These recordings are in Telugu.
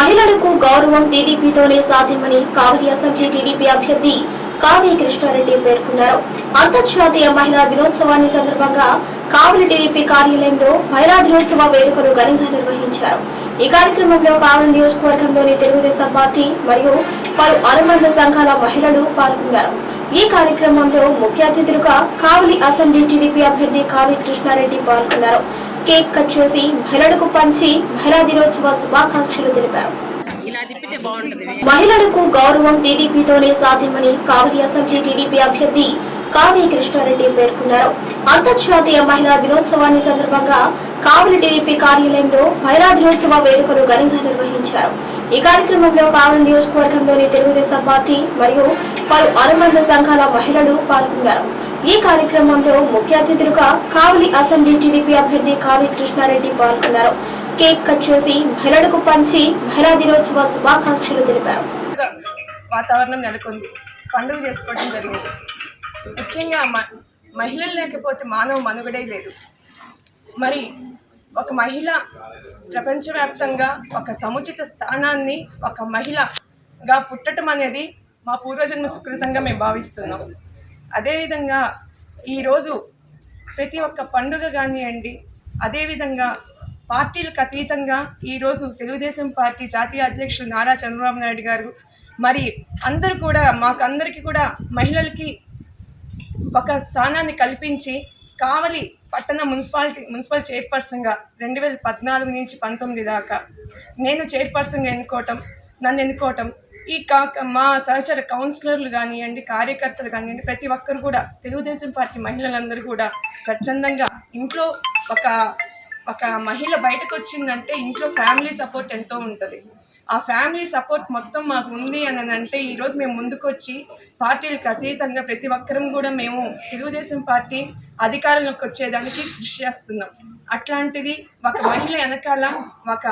మహిళలకు గౌరవం టీడీపీతోనే సాధ్యమని కావలి అసెంబ్లీ టీడీపీ అభ్యర్థి కావ్య కృష్ణారెడ్డి పేర్కొన్నారు. అంతర్జాతీయ మహిళా దినోత్సవాన్ని సందర్భంగా కావలి టీడీపీ కార్యాలయంలో మహిళా దినోత్సవ వేడుకలు ఘనంగా నిర్వహించారు. ఈ కార్యక్రమంలో కావలి నియోజకవర్గంలోని తెలుగుదేశం పార్టీ మరియు పలు అనుబంధ సంఘాల మహిళలు పాల్గొన్నారు. ఈ కార్యక్రమంలో ముఖ్య అతిథులుగా కావలి అసెంబ్లీ టీడీపీ అభ్యర్థి కావి కృష్ణారెడ్డి పాల్గొన్నారు. కేక్ కట్ చేసి మహిళలకు పంచి మహిళా దినోత్సవ శుభాకాంక్షలు తెలిపారు. మహిళలకు గౌరవం టీడీపీతోనే సాధ్యమని కావలి అసెంబ్లీ టీడీపీ అభ్యర్థి కావ్య కృష్ణారెడ్డి పేర్కొన్నారు. అంతర్జాతీయ మహిళా దినోత్సవాన్ని సందర్భంగా కావలి టీడీపీ కార్యాలయంలో మహిళా దినోత్సవ వేడుకలు ఘనంగా నిర్వహించారు. ఈ కార్యక్రమంలో కావలి నియోజకవర్గంలోని తెలుగుదేశం పార్టీ మరియు పలు అనుబంధ సంఘాల మహిళలు పాల్గొన్నారు. ఈ కార్యక్రమంలో ముఖ్య అతిథులుగా కావలి అసెంబ్లీ టీడీపీ అభ్యర్థి కావి కృష్ణారెడ్డి పాల్గొన్నారు. కేక్ కట్ చేసి మహిళలకు పంచి మహిళా దినోత్సవ శుభాకాంక్షలు తెలిపారు. వాతావరణం నెలకొంది. పండుగ చేసుకోవడం జరిగింది. ముఖ్యంగా మ మహిళలు లేకపోతే మానవ మనుగడే లేదు. మరి ఒక మహిళ ప్రపంచవ్యాప్తంగా ఒక సముచిత స్థానాన్ని ఒక మహిళగా పుట్టడం అనేది మా పూర్వజన్మ సుకృతంగా మేము భావిస్తున్నాం. అదేవిధంగా ఈరోజు ప్రతి ఒక్క పండుగ కానివ్వండి అదేవిధంగా పార్టీలకు అతీతంగా ఈరోజు తెలుగుదేశం పార్టీ జాతీయ అధ్యక్షులు నారా చంద్రబాబు నాయుడు గారు మరి అందరూ కూడా మాకు అందరికీ కూడా మహిళలకి ఒక స్థానాన్ని కల్పించి కావలి పట్టణ మున్సిపాలిటీ మున్సిపల్ చైర్పర్సన్గా రెండు వేల పద్నాలుగు నుంచి పంతొమ్మిది దాకా నేను చైర్పర్సన్గా ఎన్నుకోవటం నన్ను ఎన్నుకోవటం ఈ కాక మా సహచర కౌన్సిలర్లు కానివ్వండి కార్యకర్తలు కానివ్వండి ప్రతి ఒక్కరు కూడా తెలుగుదేశం పార్టీ మహిళలందరూ కూడా స్వచ్ఛందంగా ఇంట్లో ఒక ఒక మహిళ బయటకు వచ్చిందంటే ఇంట్లో ఫ్యామిలీ సపోర్ట్ ఎంతో ఉంటుంది. ఆ ఫ్యామిలీ సపోర్ట్ మొత్తం మాకు ఉంది అని అంటే ఈరోజు మేము ముందుకొచ్చి పార్టీలకు అతీతంగా ప్రతి ఒక్కరం కూడా మేము తెలుగుదేశం పార్టీ అధికారంలోకి వచ్చేదానికి కృషి చేస్తున్నాం. అట్లాంటిది ఒక మహిళ వెనకాల ఒక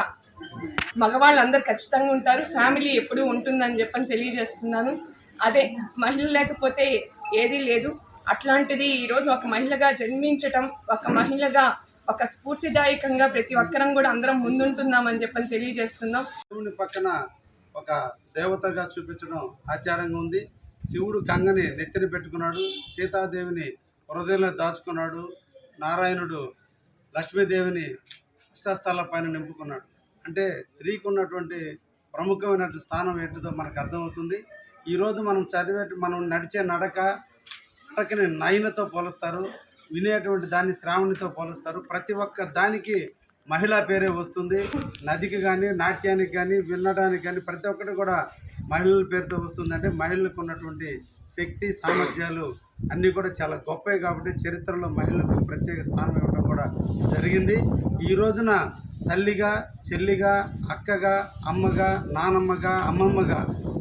మగవాళ్ళందరూ ఖచ్చితంగా ఉంటారు. ఫ్యామిలీ ఎప్పుడూ ఉంటుందని చెప్పని తెలియజేస్తున్నాను. అదే మహిళ లేకపోతే ఏదీ లేదు. అట్లాంటిది ఈరోజు ఒక మహిళగా జన్మించటం ఒక మహిళగా ఒక స్ఫూర్తిదాయకంగా ప్రతి ఒక్కరం కూడా అందరం ముందుంటున్నామని చెప్పని తెలియజేస్తున్నాం. శివుని పక్కన ఒక దేవతగా చూపించడం ఆచారంగా ఉంది. శివుడు గంగని నెత్తిన పెట్టుకున్నాడు. సీతాదేవిని హృదయంలో దాచుకున్నాడు. నారాయణుడు లక్ష్మీదేవిని ఉత్సస్థల పైన నింపుకున్నాడు. అంటే స్త్రీకి ఉన్నటువంటి ప్రముఖమైనటువంటి స్థానం ఏంటిదో మనకు అర్థమవుతుంది. ఈరోజు మనం చదివే మనం నడిచే నడక నడకని నయనతో పోలుస్తారు. వినేటువంటి దాన్ని శ్రావణితో పోలుస్తారు. ప్రతి ఒక్క దానికి మహిళా పేరే వస్తుంది. నదికి కానీ నాట్యానికి కానీ వినడానికి కానీ ప్రతి ఒక్కటి కూడా మహిళల పేరుతో వస్తుంది. అంటే మహిళలకు ఉన్నటువంటి శక్తి సామర్థ్యాలు అన్నీ కూడా చాలా గొప్పవి కాబట్టి చరిత్రలో మహిళలకు ప్రత్యేక స్థానం కూడా జరిగింది. ఈ రోజున తల్లిగా చెల్లిగా అక్కగా అమ్మగా నానమ్మగా అమ్మమ్మగా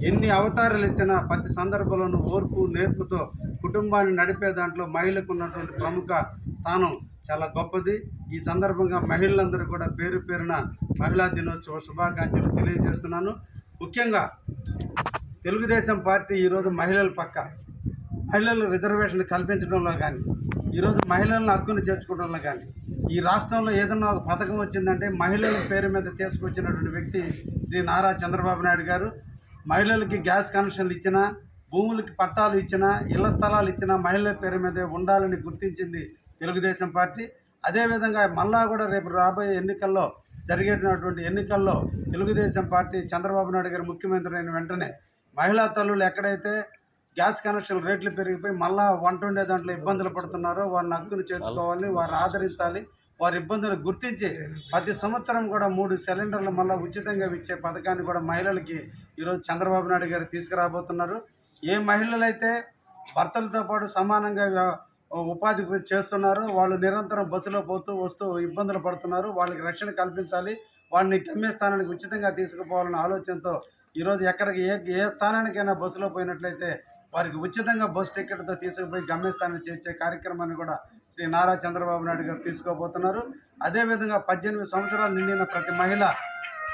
ఎన్ని అవతారాలు ఎత్తినా ప్రతి సందర్భంలోనూ ఓర్పు నేర్పుతో కుటుంబాన్ని నడిపే దాంట్లో మహిళకు ఉన్నటువంటి ప్రముఖ స్థానం చాలా గొప్పది. ఈ సందర్భంగా మహిళలందరూ కూడా పేరు పేరున మహిళా దినోత్సవ శుభాకాంక్షలు తెలియజేస్తున్నాను. ముఖ్యంగా తెలుగుదేశం పార్టీ ఈరోజు మహిళల పక్క. మహిళలు రిజర్వేషన్ కల్పించడంలో కానీ ఈరోజు మహిళలను హక్కును చేర్చుకోవడంలో కానీ ఈ రాష్ట్రంలో ఏదన్నా ఒక పథకం వచ్చిందంటే మహిళల పేరు మీద తీసుకొచ్చినటువంటి వ్యక్తి శ్రీ నారా చంద్రబాబు నాయుడు గారు మహిళలకి గ్యాస్ కనెక్షన్లు ఇచ్చినా భూములకి పట్టాలు ఇచ్చినా ఇళ్ళ స్థలాలు ఇచ్చినా మహిళల పేరు మీద ఉండాలని గుర్తించింది తెలుగుదేశం పార్టీ. అదేవిధంగా మళ్ళా కూడా రేపు రాబోయే ఎన్నికల్లో జరిగేటటువంటి ఎన్నికల్లో తెలుగుదేశం పార్టీ చంద్రబాబు నాయుడు గారు ముఖ్యమంత్రి అయిన వెంటనే మహిళా తల్లులు ఎక్కడైతే గ్యాస్ కనెక్షన్ రేట్లు పెరిగిపోయి మళ్ళా వంట ఉండే దాంట్లో ఇబ్బందులు పడుతున్నారో. వారిని హక్కును చేర్చుకోవాలి వారిని ఆదరించాలి. వారి ఇబ్బందులు గుర్తించి ప్రతి సంవత్సరం కూడా మూడు సిలిండర్లు మళ్ళీ ఉచితంగా ఇచ్చే పథకాన్ని కూడా మహిళలకి ఈరోజు చంద్రబాబు నాయుడు గారు తీసుకురాబోతున్నారు. ఏ మహిళలైతే భర్తలతో పాటు సమానంగా ఉపాధి చేస్తున్నారో వాళ్ళు నిరంతరం బస్సులో పోతూ వస్తూ ఇబ్బందులు పడుతున్నారు. వాళ్ళకి రక్షణ కల్పించాలి. వాళ్ళని గమ్యస్థానానికి ఉచితంగా తీసుకుపోవాలన్న ఆలోచనతో ఈరోజు ఎక్కడికి ఏ ఏ స్థానానికైనా బస్సులో పోయినట్లయితే వారికి ఉచితంగా బస్ టికెట్తో తీసుకుపోయి గమ్యస్థానాన్ని చేర్చే కార్యక్రమాన్ని కూడా శ్రీ నారా చంద్రబాబు నాయుడు గారు తీసుకోబోతున్నారు. అదేవిధంగా పద్దెనిమిది సంవత్సరాలు నిండిన ప్రతి మహిళ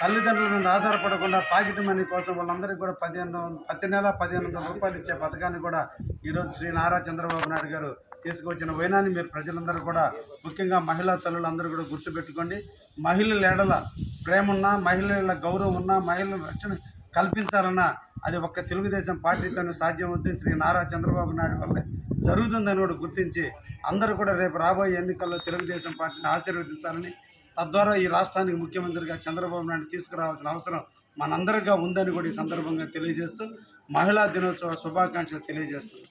తల్లిదండ్రుల మీద ఆధారపడకుండా పాకెట్ మనీ కోసం వాళ్ళందరికీ కూడా పదిహేను ప్రతి నెల పదిహేను వందల రూపాయలు ఇచ్చే పథకాన్ని కూడా ఈరోజు శ్రీ నారా చంద్రబాబు నాయుడు గారు తీసుకొచ్చిన వైనాన్ని మీరు ప్రజలందరూ కూడా ముఖ్యంగా మహిళా తల్లులందరూ కూడా గుర్తుపెట్టుకోండి. మహిళల ఎడల ప్రేమ ఉన్నా మహిళల గౌరవం ఉన్నా మహిళల రక్షణ కల్పించాలన్నా అది ఒక్క తెలుగుదేశం పార్టీతోనే సాధ్యమవుతుంది శ్రీ నారా చంద్రబాబు నాయుడు వల్ల జరుగుతుందని కూడా గుర్తించి అందరూ కూడా రేపు రాబోయే ఎన్నికల్లో తెలుగుదేశం పార్టీని ఆశీర్వదించాలని తద్వారా ఈ రాష్ట్రానికి ముఖ్యమంత్రిగా చంద్రబాబు నాయుడు తీసుకురావాల్సిన అవసరం మనందరిగా ఉందని కూడా ఈ సందర్భంగా తెలియజేస్తూ మహిళా దినోత్సవ శుభాకాంక్షలు తెలియజేస్తుంది